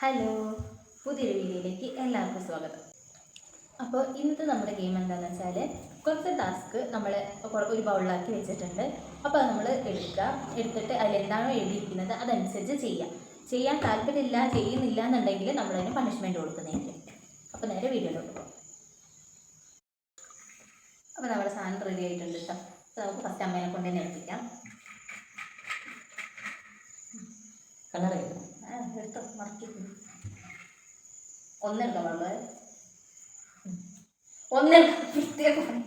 Hello പുതിയൊരു വീഡിയോയിലേക്ക് എല്ലാവർക്കും സ്വാഗതം. അപ്പോൾ ഇന്നത്തെ നമ്മുടെ ഗെയിം എന്താണെന്ന് വെച്ചാൽ കുറച്ച് ടാസ്ക് നമ്മൾ ഒരു ബൗളിലാക്കി വെച്ചിട്ടുണ്ട്. അപ്പോൾ നമ്മൾ എടുക്കുക. എടുത്തിട്ട് അതിലെന്താണോ എഴുതിയിരിക്കുന്നത് അതനുസരിച്ച് ചെയ്യാം. ചെയ്യാൻ താല്പര്യമില്ല ചെയ്യുന്നില്ല എന്നുണ്ടെങ്കിൽ നമ്മളതിന് പണിഷ്മെന്റ് കൊടുക്കുന്നതായിരിക്കും. അപ്പോൾ നേരെ വീഡിയോയിലോട്ട് പോകാം അപ്പോൾ നമ്മുടെ സാധനം റെഡി ആയിട്ടുണ്ട് കേട്ടോ. അപ്പോൾ നമുക്ക് ഫസ്റ്റ് അമ്മേനെ കൊണ്ട് എടുപ്പിക്കാം. കളർ ആ, എടുത്തോ മറക്കി ഒന്നെടുത്തോ നമ്മൾ ഒന്നെടുക്കാം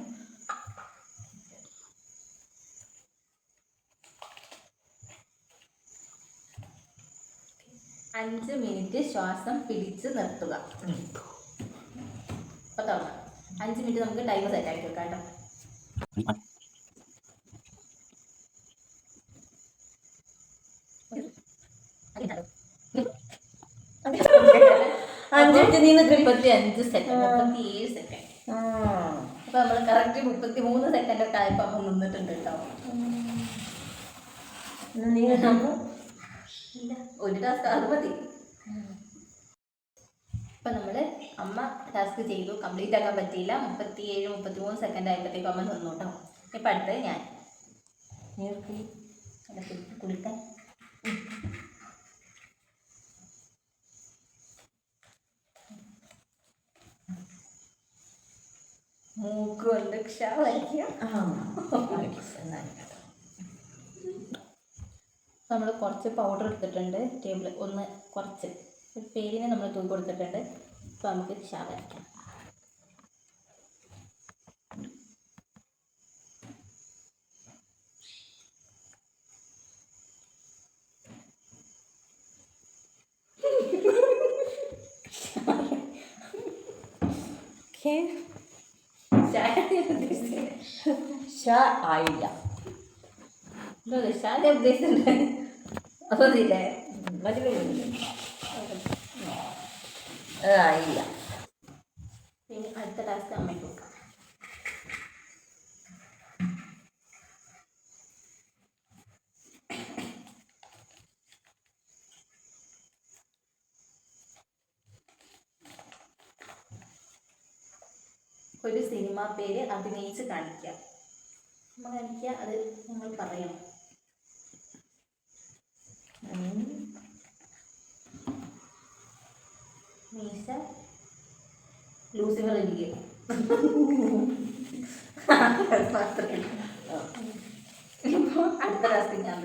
അഞ്ച് മിനിറ്റ് ശ്വാസം പിടിച്ച് നിർത്തുക. അപ്പൊ തുടങ്ങാം. അഞ്ച് മിനിറ്റ് നമുക്ക് ടൈം സെറ്റ് ആക്കി വെക്കാം കേട്ടോ. അഞ്ചിട്ട് നീ നിൽക്കടി. മുപ്പത്തി അഞ്ച് സെക്കൻഡ് മുപ്പത്തി ഏഴ് സെക്കൻഡ് അപ്പൊ നമ്മൾ കറക്റ്റ് മുപ്പത്തി മൂന്ന് സെക്കൻഡ് ഒക്കെ ആയപ്പോ അമ്മ നിന്നിട്ടുണ്ട് കേട്ടോ എന്നാ നീ നിൽക്കുമ്പോ ഇല്ല ഒരു ടാസ്ക് അത് മതി. അപ്പൊ നമ്മൾ അമ്മ ടാസ്ക് ചെയ്തു. കംപ്ലീറ്റ് ആക്കാൻ പറ്റിയില്ല. മുപ്പത്തി ഏഴ് മുപ്പത്തി മൂന്ന് സെക്കൻഡ് ആയപ്പോഴത്തേക്കും അമ്മ നിന്നു കേട്ടോ. ഇപ്പൊ അടുത്തത് ഞാൻ. കുളിക്കാൻ മൂക്ക് കൊണ്ട് ക്ഷ. നമ്മൾ കുറച്ച് പൗഡർ എടുത്തിട്ടുണ്ട്. ടേബിൾ ഒന്ന് കുറച്ച് ഒരു പേരിനെ നമ്മൾ തൂക്കി കൊടുത്തിട്ടുണ്ട്. അപ്പോൾ നമുക്ക് ക്ഷ വരയ്ക്കാം ഉദ്ദേശിച്ചത് ഷ ആയില്ല. ഉദ്ദേശിച്ചിട്ടുണ്ട് അതൊന്നില്ലേ. അത് ആയില്ല പിന്നെ അടുത്ത ടാസ്ക് അമ്മയ്ക്ക് ഒരു സിനിമ പേര് അഭിനയിച്ച് കാണിക്കുക. നമ്മൾ കാണിക്കുക അത് നിങ്ങൾ പറയണം. മീശ. ലൂസിഫർ ഇരിക്കുക ആ. ഇപ്പോൾ അടുത്ത ടാസ്ക് ഞാൻ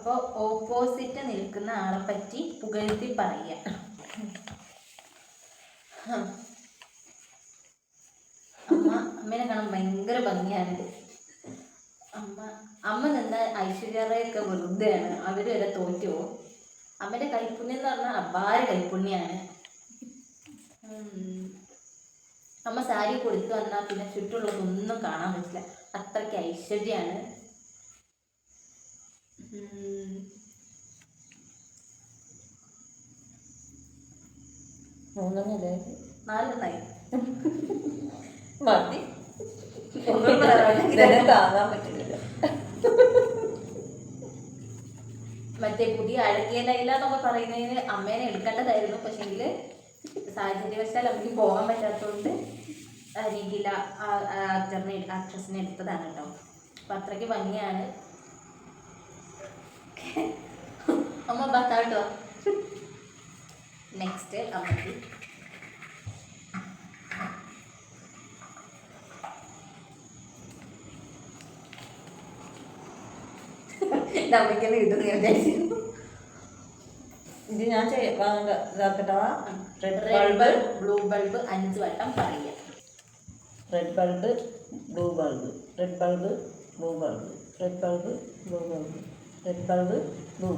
അപ്പോൾ ഓപ്പോസിറ്റ് നിൽക്കുന്ന ആളെ പറ്റി പുകഴ്ത്തി പറയുക അമ്മ അമ്മേനെ കാണാൻ ഭയങ്കര ഭംഗിയാണ്. അമ്മ അമ്മ നിന്ന ഐശ്വര്യറയൊക്കെ വെറുതെയാണ്. അവർ വരെ തോറ്റു അമ്മയുടെ കൈപ്പുണ്യം എന്ന് പറഞ്ഞാൽ അപാര കൈപ്പുണ്യാണ്. അമ്മ സാരി കൊടുത്തു വന്നാൽ പിന്നെ ചുറ്റുള്ളതൊന്നും കാണാൻ പറ്റില്ല. അത്രയ്ക്ക് ഐശ്വര്യമാണ്. മൂന്നെണ്ണല്ലേ? നാലെണ്ണായി. മതി. ഒന്നും പറയാനില്ല. ഇതെന്നെ താങ്ങാൻ പറ്റില്ല മറ്റേ പുതിയ അഴകിയ ലൈല എന്നൊക്കെ പറയുന്നതിന് അമ്മേനെ എടുക്കേണ്ടതായിരുന്നു. പക്ഷെങ്കിൽ സാഹചര്യവശാൽ നമുക്ക് പോകാൻ പറ്റാത്തതുകൊണ്ട് രീതിയിൽ ആക്ടറിനെ ആക്ട്രസിനെ എടുത്തതാണ് കേട്ടോ. അപ്പം അത്രയ്ക്ക് ഭംഗിയാണ്. അമ്മ ഭർത്താവിട്ടോ നെക്സ്റ്റ് അമ്മയ്ക്ക്. അമ്മയ്ക്കൊന്ന് കിട്ടുന്ന വിചാരിച്ചു ഇത് ഞാൻ ചെയ്യ- വാങ്ങണ്ട ഇതാക്കട്ടാ. റെഡ് ബൾബ് ബ്ലൂ ബൾബ് അഞ്ച് വട്ടം പറയുക. Red bulb blue bulb red bulb blue bulb red bulb blue bulb red bulb blue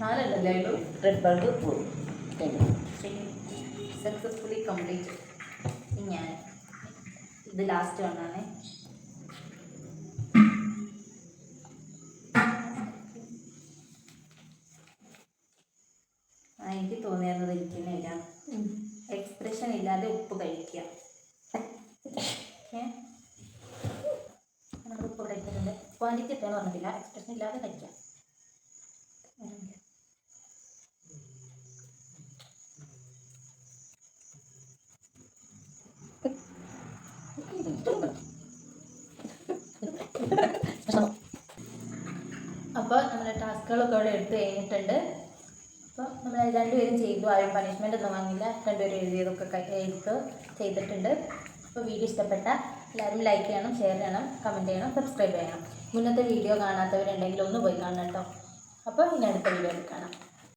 നാലല്ലേ ഉള്ളൂ റെഡ് ബൾബ് കഴിഞ്ഞു സക്സസ്ഫുള്ളി കംപ്ലീറ്റ് ഞാൻ ഇത് ലാസ്റ്റ് വണ്ണാണ് എനിക്ക് തോന്നിയത് ഇരിക്കുന്നില്ല എക്സ്പ്രഷൻ ഇല്ലാതെ ഉപ്പ് കഴിക്കുക ഏ നമ്മൾ ഉപ്പ് ഇവിടെ ക്വാണ്ടിറ്റി എത്രയാണെന്ന് പറഞ്ഞിട്ടില്ല. എക്സ്പ്രഷൻ ഇല്ലാതെ കഴിക്കാം. അപ്പോൾ നമ്മുടെ ടാസ്കുകളൊക്കെ അവിടെ എടുത്ത് കഴിഞ്ഞിട്ടുണ്ട്. അപ്പോൾ നമ്മൾ രണ്ടുപേരും ചെയ്തു. ആരും പണിഷ്മെന്റ് ഒന്നും വാങ്ങില്ല രണ്ടുപേരും എഴുതിയതൊക്കെ എഴുത്ത് ചെയ്തിട്ടുണ്ട്. അപ്പോൾ വീഡിയോ ഇഷ്ടപ്പെട്ട എല്ലാവരും ലൈക്ക് ചെയ്യണം ഷെയർ ചെയ്യണം കമന്റ് ചെയ്യണം സബ്സ്ക്രൈബ് ചെയ്യണം. മുന്നത്തെ വീഡിയോ കാണാത്തവരുണ്ടെങ്കിൽ ഒന്ന് പോയി കാണണം കേട്ടോ. അപ്പോൾ ഇനി അടുത്ത വീഡിയോയിൽ കാണാം.